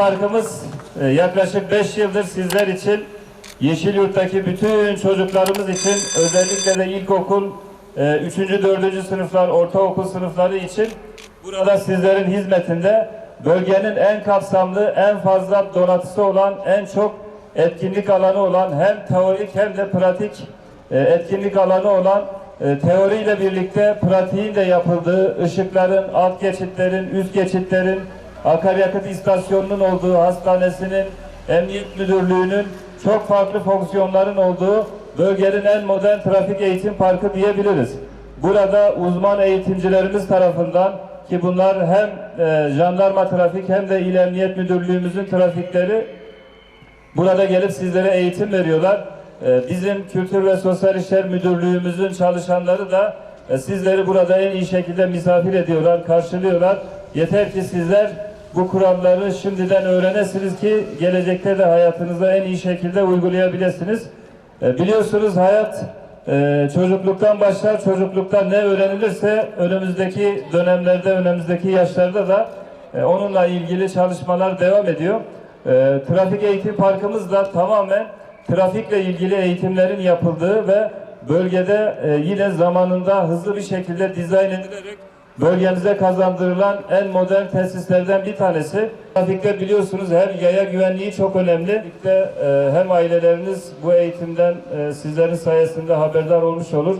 Parkımız e, yaklaşık 5 yıldır sizler için Yeşilyurt'taki bütün çocuklarımız için özellikle de ilkokul 3. 4. sınıflar, ortaokul sınıfları için burada sizlerin hizmetinde bölgenin en kapsamlı, en fazla donatısı olan, en çok etkinlik alanı olan hem teorik hem de pratik e, etkinlik alanı olan e, teoriyle birlikte pratiğin de yapıldığı ışıkların, alt geçitlerin, üst geçitlerin, akaryakıt istasyonunun olduğu, hastanesinin, emniyet müdürlüğünün çok farklı fonksiyonların olduğu bölgenin en modern trafik eğitim parkı diyebiliriz. Burada uzman eğitimcilerimiz tarafından ki bunlar hem e, jandarma trafik hem de il emniyet müdürlüğümüzün trafikleri Burada gelip sizlere eğitim veriyorlar. Ee, Bizim Kültür ve Sosyal İşler Müdürlüğümüzün çalışanları da e, sizleri burada en iyi şekilde misafir ediyorlar, karşılıyorlar. Yeter ki sizler bu kuralları şimdiden öğrenesiniz ki gelecekte de hayatınızda en iyi şekilde uygulayabilirsiniz. E, Biliyorsunuz hayat e, çocukluktan başlar, çocuklukta ne öğrenilirse önümüzdeki dönemlerde, önümüzdeki yaşlarda da e, onunla ilgili çalışmalar devam ediyor. Trafik eğitim parkımız da tamamen trafikle ilgili eğitimlerin yapıldığı ve bölgede yine zamanında hızlı bir şekilde dizayn edilerek bölgemize kazandırılan en modern tesislerden bir tanesi. Trafikte biliyorsunuz her yaya güvenliği çok önemli. E, hem aileleriniz bu eğitimden e, sizlerin sayesinde haberdar olmuş olur.